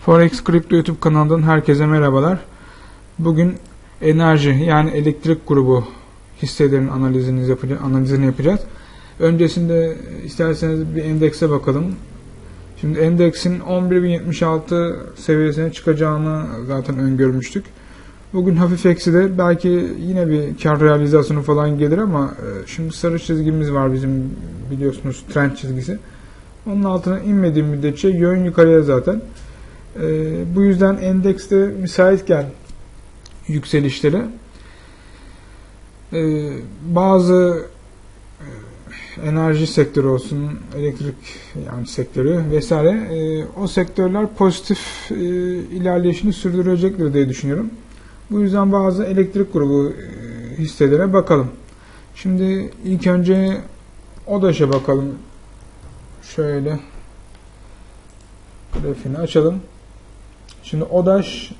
Forex Crypto YouTube kanalından herkese merhabalar. Bugün enerji yani elektrik grubu hisselerin analizini yapacağız. Analizini yapacağız. Öncesinde isterseniz bir endekse bakalım. Şimdi endeksin 11.076 seviyesine çıkacağını zaten öngörmüştük. Bugün hafif eksi de belki yine bir kar realizasyonu falan gelir ama e, şimdi sarı çizgimiz var bizim biliyorsunuz trend çizgisi. Onun altına inmediğim müddetçe yön yukarıya zaten. E, bu yüzden endekste müsaitken yükselişlere e, bazı enerji sektörü olsun, elektrik yani sektörü vesaire e, o sektörler pozitif e, ilerleyişini sürdürecektir diye düşünüyorum. Bu yüzden bazı elektrik grubu e, hisselere bakalım. Şimdi ilk önce ODAŞ'a bakalım. Şöyle grafiğini açalım. Şimdi ODAŞ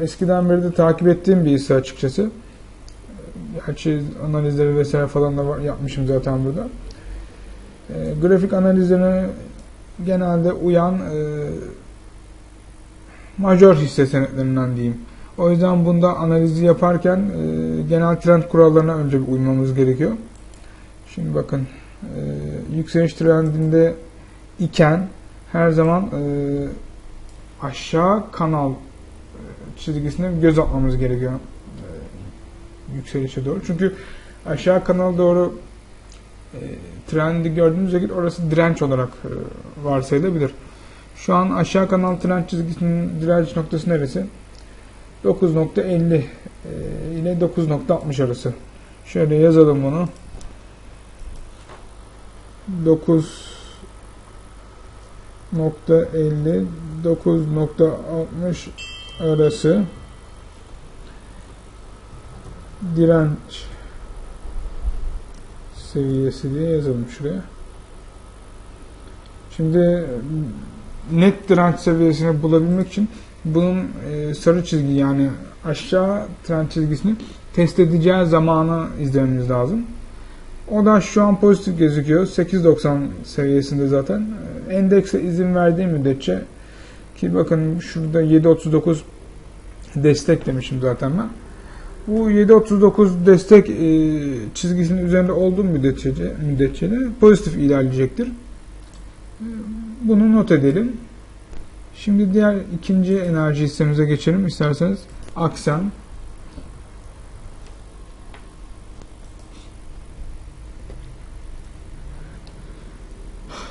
eskiden beri de takip ettiğim bir hisse açıkçası. Gerçi analizleri vesaire falan da var, yapmışım zaten burada. E, grafik analizlerine genelde uyan e, major hisse senetlerinden diyeyim. O yüzden bunda analizi yaparken e, genel trend kurallarına önce bir uymamız gerekiyor. Şimdi bakın e, yükseliş trendinde iken her zaman e, aşağı kanal e, çizgisine göz atmamız gerekiyor e, yükselişe doğru. Çünkü aşağı kanal doğru e, trendi gördüğünüz vakit orası direnç olarak varsayılabilir. Şu an aşağı kanal trend çizgisinin direnç noktası neresi? 9.50 e, ile 9.60 arası. Şöyle yazalım bunu. 9.50 9.60 arası direnç seviyesi diye yazalım şuraya. Şimdi net direnç seviyesini bulabilmek için bunun e, sarı çizgi yani aşağı trend çizgisini test edeceği zamanı izlememiz lazım. O da şu an pozitif gözüküyor. 8.90 seviyesinde zaten. E, Endekse izin verdiği müddetçe ki bakın şurada 7.39 destek demişim zaten ben. Bu 7.39 destek e, çizgisinin üzerinde olduğu müddetçe, müddetçe de pozitif ilerleyecektir. E, Bunu not edelim. Şimdi diğer ikinci enerji hissemize geçelim isterseniz. Aksen.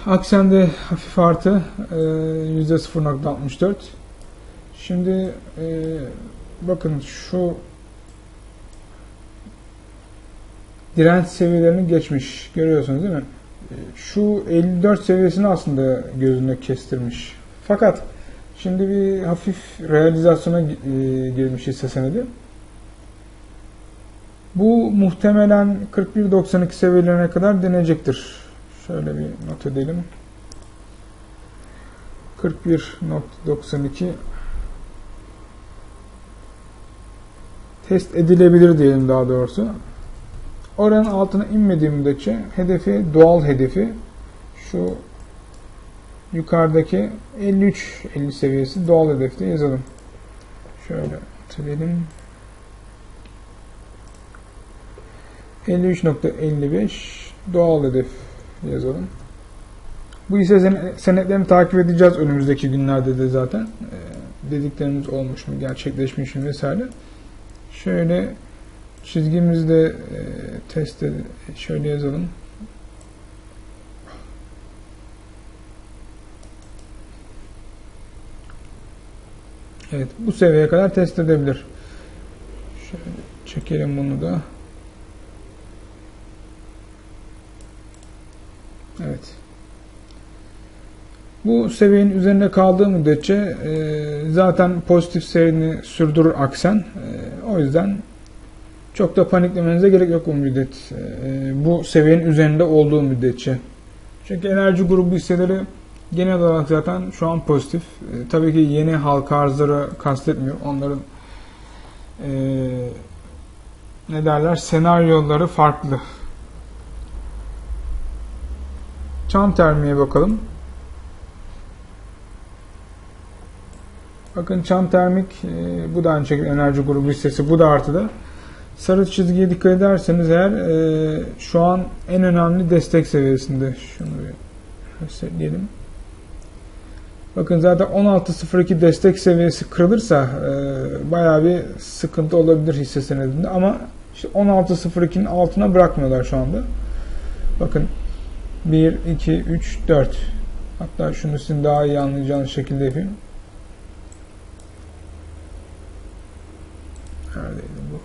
Aksen'de hafif artı e, %0.64. Şimdi e, bakın şu direnç seviyelerini geçmiş. Görüyorsunuz değil mi? E, Şu 54 seviyesini aslında gözüne kestirmiş. Fakat şimdi bir hafif realizasyona e, girmiş hisse senedi. Bu muhtemelen 41.92 seviyelerine kadar deneyecektir. Şöyle bir not edelim. 41.92 test edilebilir diyelim daha doğrusu. Oranın altına inmediği müddetçe hedefi, doğal hedefi şu yukarıdaki 53 50 seviyesi doğal hedefte yazalım. Şöyle silelim. 53.55 doğal hedef yazalım. Bu ise senetlerini takip edeceğiz önümüzdeki günlerde de zaten. Ee, dediklerimiz olmuş mu, gerçekleşmiş mi vesaire. Şöyle çizgimizde e, test ed- şöyle yazalım. Evet, bu seviyeye kadar test edebilir. Şöyle çekelim bunu da. Evet. Bu seviyenin üzerinde kaldığı müddetçe e, zaten pozitif seyrini sürdürür aksen. E, o yüzden çok da paniklemenize gerek yok bu müddet. E, bu seviyenin üzerinde olduğu müddetçe. Çünkü enerji grubu hisseleri genel olarak zaten şu an pozitif. E, tabii ki yeni halka arzları kastetmiyor. Onların e, ne derler senaryoları farklı. Çam termiğe bakalım. Bakın çam termik e, bu da aynı şekilde enerji grubu hissesi bu da artıda. Sarı çizgiye dikkat ederseniz eğer e, şu an en önemli destek seviyesinde. Şunu bir resetleyelim. Bakın zaten 16.02 destek seviyesi kırılırsa e, bayağı bir sıkıntı olabilir hisse senedinde ama işte 16.02'nin altına bırakmıyorlar şu anda. Bakın 1, 2, 3, 4 hatta şunu sizin daha iyi anlayacağınız şekilde yapayım. Neredeydi bu?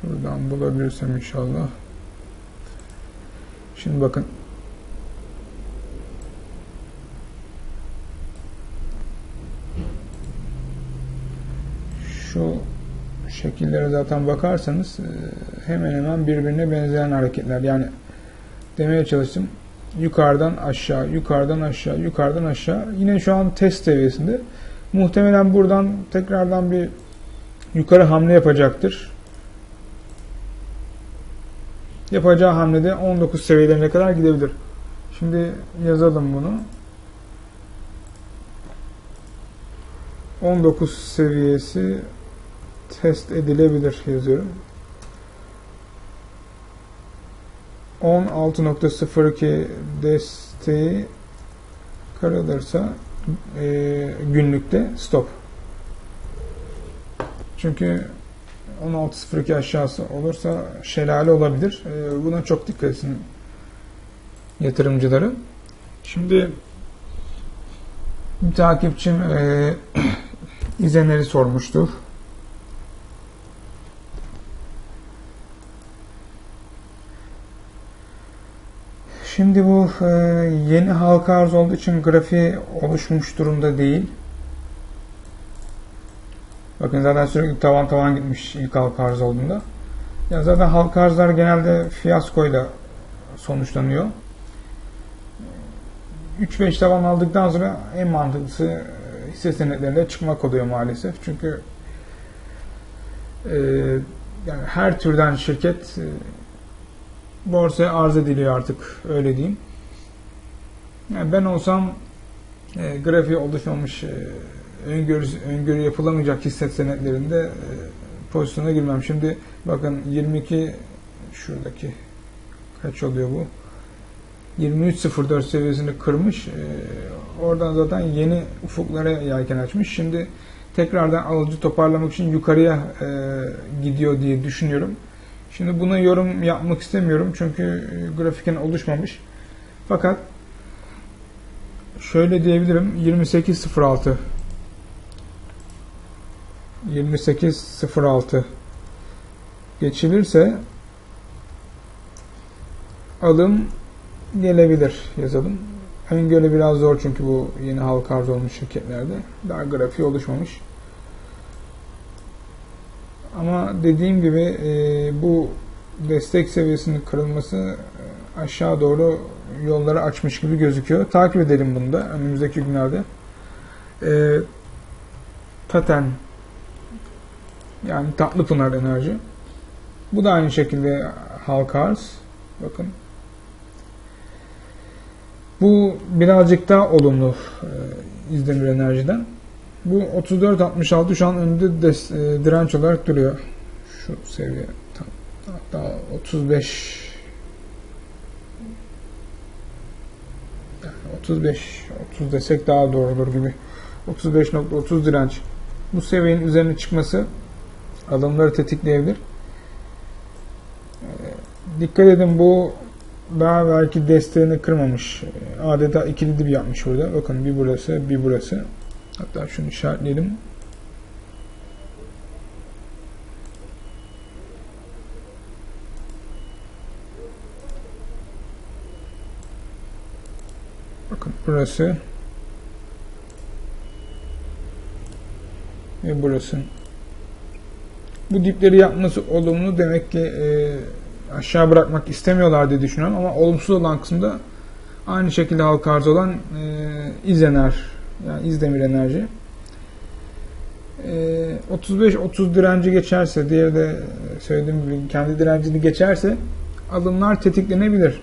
Şuradan bulabilirsem inşallah. Şimdi bakın. Şu şekillere zaten bakarsanız e, hemen hemen birbirine benzeyen hareketler. Yani demeye çalıştım. Yukarıdan aşağı, yukarıdan aşağı, yukarıdan aşağı. Yine şu an test seviyesinde. Muhtemelen buradan tekrardan bir yukarı hamle yapacaktır. Yapacağı hamlede 19 seviyelerine kadar gidebilir. Şimdi yazalım bunu. 19 seviyesi test edilebilir yazıyorum. 16.02 desteği kırılırsa e, günlükte stop. Çünkü 16.02 aşağısı olursa şelale olabilir. E, buna çok dikkat etsin yatırımcıları. Şimdi bir takipçim e, izlenleri sormuştu. Şimdi bu e, yeni halka arz olduğu için grafiği oluşmuş durumda değil. Bakın zaten sürekli tavan tavan gitmiş ilk halka arz olduğunda. Ya zaten halka arzlar genelde fiyaskoyla sonuçlanıyor. 3-5 tavan aldıktan sonra en mantıklısı e, hisse senetlerinde çıkmak oluyor maalesef. Çünkü e, yani her türden şirket e, borsaya arz ediliyor artık öyle diyeyim. Yani ben olsam e, grafiği oluşmamış e, öngörü, öngörü yapılamayacak hisse senetlerinde e, pozisyona girmem. Şimdi bakın 22 şuradaki kaç oluyor bu? 23.04 seviyesini kırmış. E, oradan zaten yeni ufuklara yelken açmış. Şimdi tekrardan alıcı toparlamak için yukarıya e, gidiyor diye düşünüyorum. Şimdi buna yorum yapmak istemiyorum çünkü e, grafiken oluşmamış. Fakat şöyle diyebilirim 28.06 28.06 geçilirse alım gelebilir yazalım. Öngörü biraz zor çünkü bu yeni halka arz olmuş şirketlerde. Daha grafiği oluşmamış. Ama dediğim gibi e, bu destek seviyesinin kırılması e, aşağı doğru yolları açmış gibi gözüküyor. Takip edelim bunu da önümüzdeki günlerde. E, Taten yani Tatlıpınar Enerji. Bu da aynı şekilde halka arz. Bakın. Bu birazcık daha olumlu e, İzdemir Enerji'den. Bu 34.66 şu an önünde des, e, direnç olarak duruyor. Şu seviye. Tam, hatta 35 yani 35 30 desek daha doğru olur gibi. 35.30 direnç. Bu seviyenin üzerine çıkması alımları tetikleyebilir. E, dikkat edin bu daha belki desteğini kırmamış. Adeta ikili dip yapmış burada. Bakın bir burası, bir burası. Hatta şunu işaretleyelim. Bakın burası ve burası. Bu dipleri yapması olumlu demek ki e, aşağı bırakmak istemiyorlar diye düşünüyorum ama olumsuz olan kısımda aynı şekilde halka arz olan e, İzener yani İzdemir Enerji. E, 35-30 direnci geçerse, diğeri de söylediğim gibi kendi direncini geçerse alımlar tetiklenebilir.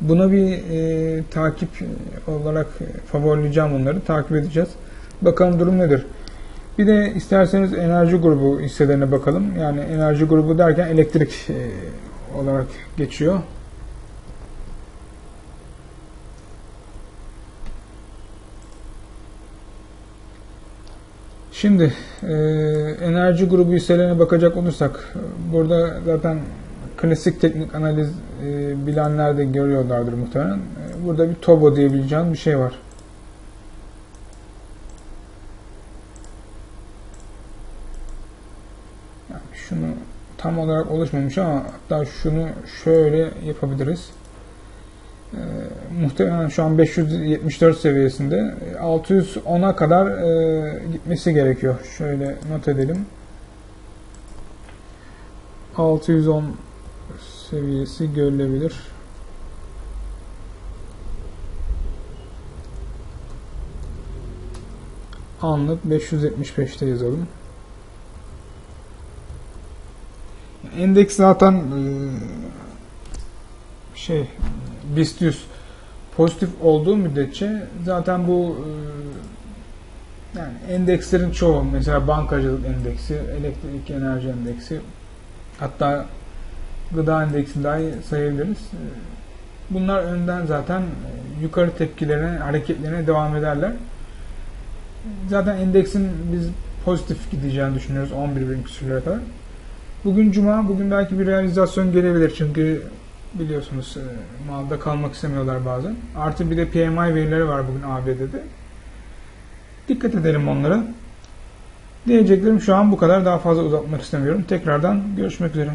Buna bir e, takip olarak favorileyeceğim onları. Takip edeceğiz. Bakalım durum nedir? Bir de isterseniz enerji grubu hisselerine bakalım. Yani enerji grubu derken elektrik e, olarak geçiyor. Şimdi e, enerji grubu hisselerine bakacak olursak burada zaten klasik teknik analiz e, bilenler de görüyorlardır muhtemelen. E, burada bir TOBO diyebileceğim bir şey var. Yani şunu tam olarak oluşmamış ama hatta şunu şöyle yapabiliriz. E, muhtemelen şu an 574 seviyesinde. E, 610'a kadar e, gitmesi gerekiyor. Şöyle not edelim. 610 seviyesi görülebilir. Anlık 575'te yazalım. Endeks zaten e, şey BIST 100 pozitif olduğu müddetçe zaten bu e, yani endekslerin çoğu mesela bankacılık endeksi, elektrik enerji endeksi hatta gıda endeksini dahi sayabiliriz. E, Bunlar önden zaten yukarı tepkilerine, hareketlerine devam ederler. Zaten endeksin biz pozitif gideceğini düşünüyoruz 11 bin küsürlere kadar. Bugün cuma, bugün belki bir realizasyon gelebilir çünkü biliyorsunuz e, malda kalmak istemiyorlar bazen. Artı bir de PMI verileri var bugün ABD'de. Dikkat edelim onlara. Diyeceklerim şu an bu kadar. Daha fazla uzatmak istemiyorum. Tekrardan görüşmek üzere.